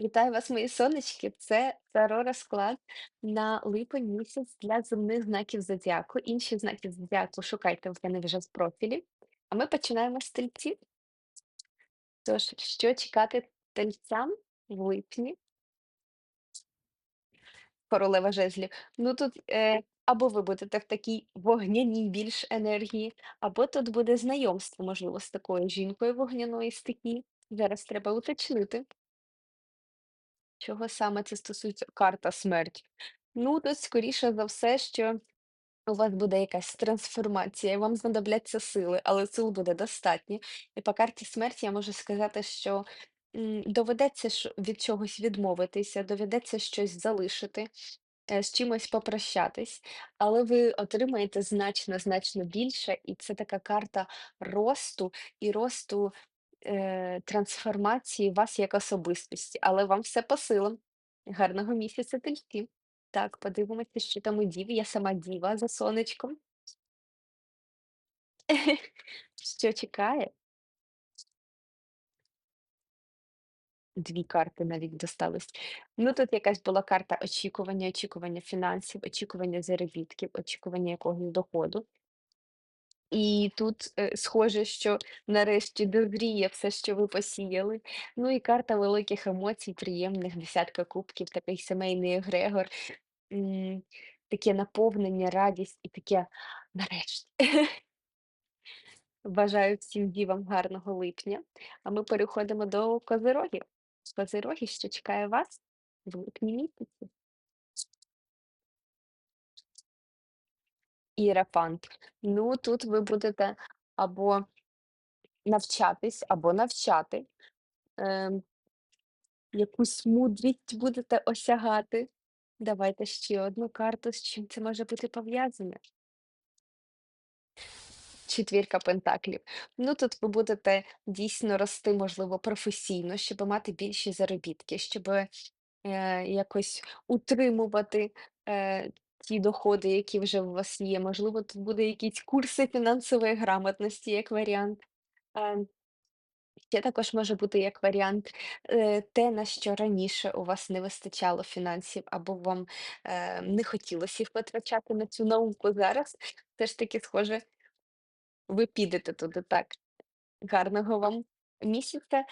Вітаю вас, мої сонечки! Це таро розклад на липень місяць для земних знаків зодіаку. Інші знаки зодіаку шукайте в мене вже в профілі. А ми починаємо з тельців. Тож, що чекати тельцям в липні? Королева жезлів. Ну тут е, або ви будете в такій вогняній більш енергії, або тут буде знайомство, можливо, з такою жінкою вогняної стихії. Зараз треба уточнити. Чого саме це стосується? Карта смерть. Ну, тут скоріше за все, що у вас буде якась трансформація, і вам знадобляться сили, але сил буде достатньо. І по карті смерті я можу сказати, що доведеться ж від чогось відмовитися, доведеться щось залишити, е, з чимось попрощатись, але ви отримаєте значно, значно більше, і це така карта росту і росту е, трансформації вас як особистості, але вам все по силам. Гарного місяця тельці. Так, подивимося, що там у Діві. Я сама діва за сонечком. Що чекає? Дві карти навіть достались. Ну, тут якась була карта очікування, очікування фінансів, очікування заробітків, очікування якогось доходу. І тут, е, схоже, що нарешті дозріє все, що ви посіяли. Ну і карта великих емоцій, приємних, десятка кубків, такий сімейний егрегор, таке наповнення, радість і таке нарешті. Бажаю всім дівам гарного липня. А ми переходимо до козирогів. Козироги, що чекає вас в липні місяці? Іерофант. Ну, тут ви будете або навчатись, або навчати. Ем, якусь мудрість будете осягати. Давайте ще одну карту, з чим це може бути пов'язане. Четвірка пентаклів. Ну, тут ви будете дійсно рости, можливо, професійно, щоб мати більші заробітки, щоб е, якось утримувати е, ті доходи, які вже у вас є. Можливо, тут буде якісь курси фінансової грамотності, як варіант. Е, Ще також може бути як варіант е, те, на що раніше у вас не вистачало фінансів, або вам е, не хотілося їх витрачати на цю науку зараз. Все ж таки, схоже, ви підете туди так. Гарного вам місяця.